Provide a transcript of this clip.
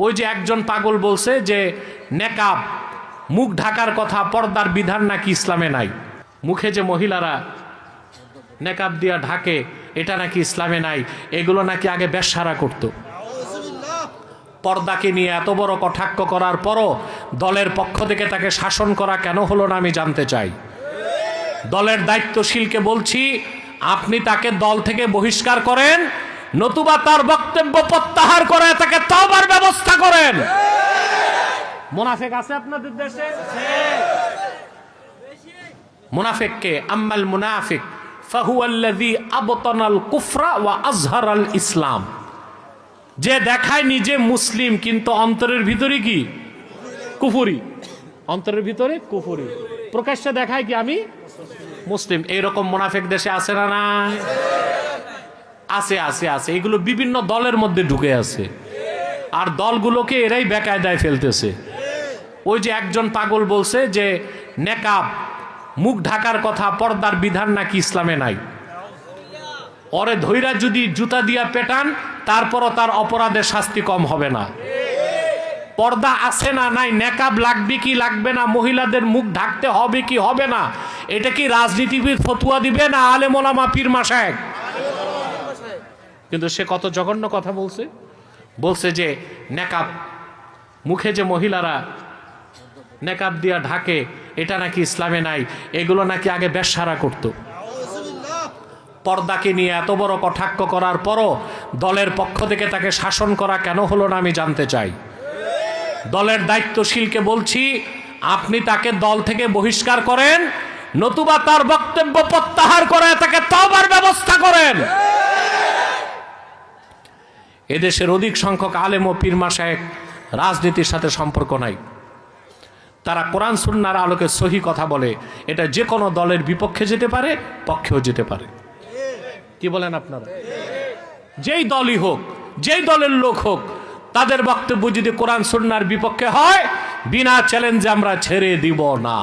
ওই যে একজন পাগল বলছে যে, নেকাব, মুখ ঢাকার কথা পর্দার বিধান নাকি ইসলামে নাই? মুখে যে মহিলারা নেকাব দিয়া ঢাকে, এটা নাকি ইসলামে নাই? এগুলো নাকি আগে বেশারা করতো। পর্দাকে নিয়ে এত বড় কটাক্ষ করার পরও দলের পক্ষ থেকে তাকে শাসন করা কেন হলো না আমি জানতে চাই। দলের দায়িত্বশীলকে বলছি, আপনি তাকে দল থেকে বহিষ্কার করেন নতুবা তার বক্তব্য প্রত্যাহার করে তাকে তবার ব্যবস্থা করেন। মোনাফেক আছে আপনাদের দেশে? মুনাফিককে আম্মাল মুনাফিক ফাহুয়াল্লাযী আবতানাল কুফরা ওয়া আজহারাল ইসলাম। যে দেখায় নিজে মুসলিম কিন্তু অন্তরের ভিতরে কি? কুফুরি। অন্তরের ভিতরে কুফুরি। প্রকাশ্যে দেখায় কি আমি? মুসলিম। এইরকম মুনাফিক দেশে আছে না নাই? আছে আছে আছে। এগুলো বিভিন্ন দলের মধ্যে ঢুকে আছে। আর দলগুলোকে এরাই বেকায়দায় ফেলতেছে। ওই যে একজন পাগল বলছে যে, নেকাব, মুখ ঢাকার কথা, পর্দার বিধান নাকি ইসলামে নাই। অরে ধৈরা যদি জুতা দিয়া পেটান, তারপরও তার অপরাধের শাস্তি কম হবে না। পর্দা আছে না নাই, নেকাব লাগবে কি লাগবে না, মহিলাদের মুখ ঢাকতে হবে কি হবে না? এটা কি রাজনীতিবিদ ফতুয়া দিবে না আলে মোলামা পীর মাসায় কিন্তু সে কত জঘন্য কথা বলছে। বলছে যে, নেকাব, মুখে যে মহিলারা নেকাব দিয়া ঢাকে, এটা নাকি ইসলামে নাই, এগুলো নাকি আগে বেশারা করত। পর্দাকে নিয়ে এত বড় কটাক্ষ করার পরও দলের পক্ষ থেকে তাকে শাসন করা কেন হলো না আমি জানতে চাই। দলের দায়িত্বশীলকে বলছি, আপনি তাকে দল থেকে বহিষ্কার করেন, নতুবা তার বক্তব্য প্রত্যাহার করে তাকে তবার ব্যবস্থা করেন। এদেশের অধিক সংখ্যক আলেম ও পীর মাসায়েক রাজনীতির সাথে সম্পর্ক নাই। তারা কোরআন সুন্নার আলোকে সহি কথা বলে, এটা যে কোনো দলের বিপক্ষে যেতে পারে, পক্ষেও যেতে পারে। কি বলেন আপনারা? যেই দলই হোক, যেই দলের লোক হোক, তাদের বক্তব্য যদি কোরআন সুন্নার বিপক্ষে হয়, বিনা চ্যালেঞ্জে আমরা ছেড়ে দিব না।